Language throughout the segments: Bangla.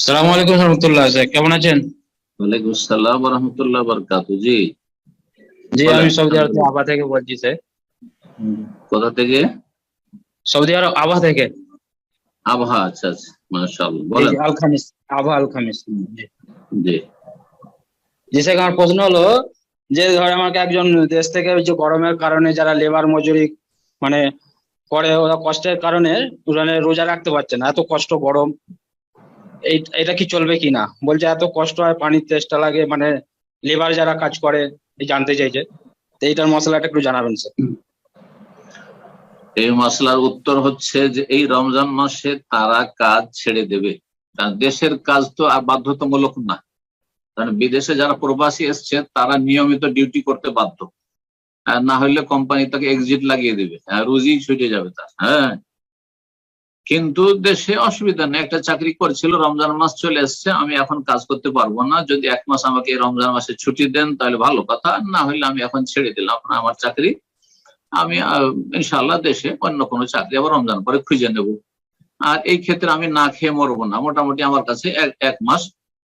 সালাম আলাইকুম রহমতুল্লাহ স্যার কেমন আছেন? ওয়ালাইকুম আসসালাম রহমতুল্লাহ বরকাত জি। জি আমি সৌদি আরব আবা থেকে বলছি স্যার। কোথা থেকে? সৌদি আরব আবা থেকে। আবহা আচ্ছা আচ্ছা মাশাআল্লাহ বলেন। জি, আল খামিস আবা আল খামিস জি। জি। জি স্যার আমার প্রশ্ন হলো যে ধর আমাকে একজন দেশ থেকে যে গরমের কারণে যারা লেবার মজুরি মানে করে ওরা কষ্টের কারণে মানে রোজা রাখতে পারছে না এত কষ্ট গরম। এটা কি চলবে কি না? বলছে এত কষ্ট হয়, পানির তেষ্টা লাগে মানে লেবার যারা কাজ করে জানতে চাইছে। তো এইটার মশলাটা একটু জানাবেন, স্যার। এই মশলার উত্তর হচ্ছে যে এই রমজান মাসে তারা কাজ ছেড়ে দেবে। দেশের কাজ তো আর বাধ্যতামূলক না। কারণ বিদেশে যারা প্রবাসী এসছে, তারা নিয়মিত ডিউটি করতে বাধ্য। আর না হলে কোম্পানি তাকে এক্সিট লাগিয়ে দেবে। হ্যাঁ রুজি ছুটে যাবে তার। হ্যাঁ? কিন্তু দেশে অসুবিধা নেই। একটা চাকরি করছিল, রমজান মাস চলে এসছে, আমি এখন কাজ করতে পারব না। যদি এক মাস আমাকে রমজান মাসে ছুটি দেন, তাহলে ভালো কথা। না হলে আমি এখন ছেড়ে দিলাম আমার চাকরি। আমি ইনশাল্লাহ দেশে অন্য কোনো চাকরি আবার রমজান পরে খুঁজে নেব। আর এই ক্ষেত্রে আমি না খেয়ে মরবো না। মোটামুটি আমার কাছে এক এক মাস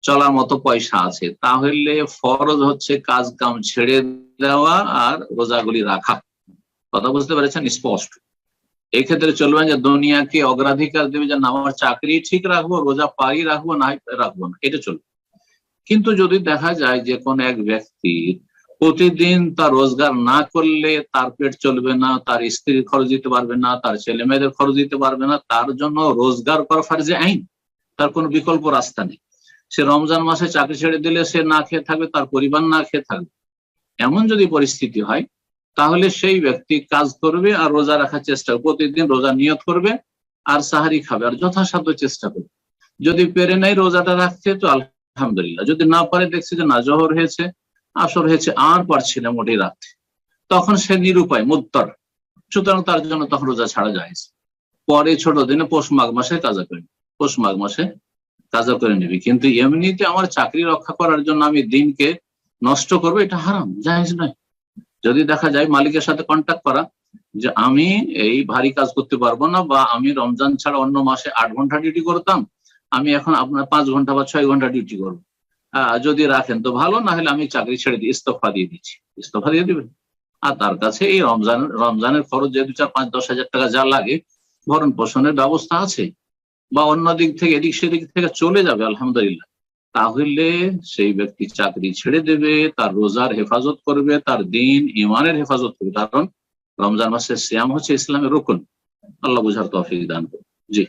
চলার মতো পয়সা আছে। তাহলে ফরজ হচ্ছে কাজ কাম ছেড়ে দেওয়া আর রোজাগুলি রাখা। কথা বুঝতে পেরেছেন? স্পষ্ট। এই ক্ষেত্রে চলবেন যে দুনিয়াকে অগ্রাধিকার দেবে যে আমার চাকরি ঠিক রাখব, রোজা পারি রাখব, না রাখব না। এটা চলবে। কিন্তু যদি দেখা যায় যে কোন এক ব্যক্তির প্রতিদিন তার রোজগার না করলে তার পেট চলবে না, তার স্ত্রীর খরচ দিতে পারবে না, তার ছেলে মেয়েদের খরচ দিতে পারবে না, তার জন্য রোজগার করা ফার্জে আইন। তার কোনো বিকল্প রাস্তা নেই। সে রমজান মাসে চাকরি ছেড়ে দিলে সে না খেয়ে থাকবে, তার পরিবার না খেয়ে থাকবে। এমন যদি পরিস্থিতি হয় তাহলে সেই ব্যক্তি কাজ করবে আর রোজা রাখার চেষ্টা প্রতিদিন রোজা নিয়ত করবে আর সাহারি খাবে আর যথাসাধ্য চেষ্টা করবে। যদি পেরে নাই রোজাটা রাখতে তো আলহামদুলিল্লাহ। যদি না পারে দেখছে যে না, জহর হয়েছে, আসর হয়েছে, আর পারছি না মোটেই রাখতে তখন সে নিরুপায়, মুত্তর। সুতরাং তার জন্য তখন রোজা ছাড়া যায় পরে ছোট দিনে পৌষ মাঘ মাসে কাজা করে। পৌষ মাঘ মাসে কাজা করে নিবি। কিন্তু এমনিতে আমার চাকরি রক্ষা করার জন্য আমি দিনকে নষ্ট করব, এটা হারাম জাহিজ নয়। যদি দেখা যায় মালিকের সাথে কন্ট্যাক্ট করা, যে আমি এই ভারী কাজ করতে পারব না বা আমি রমজান ছাড়া অন্য মাসে আট ঘণ্টা ডিউটি করতাম, আমি এখন আপনার পাঁচ ঘণ্টা বা ছয় ঘণ্টা ডিউটি করব। যদি রাখেন তো ভালো না হলে আমি চাকরি ছেড়ে দিই ইস্তফা দিয়ে দিচ্ছি। ইস্তফা দিয়ে দিবেন। আর তার কাছে এই রমজান, রমজানের খরচ যে দু চার পাঁচ দশ হাজার টাকা যা লাগে ভরণ পোষণের ব্যবস্থা আছে। বা অন্য দিক থেকে, এদিক সেদিক থেকে চলে যাবে, আলহামদুলিল্লাহ। তাহলে সেই ব্যক্তি চাকরি ছেড়ে দেবে, তার রোজার হেফাজত করবে, তার দিন ইমানের হেফাজত করবে। কারণ রমজান মাসের শ্যাম হচ্ছে ইসলামের রুকন। আল্লাহ বুঝার তফিক দান করবে জি।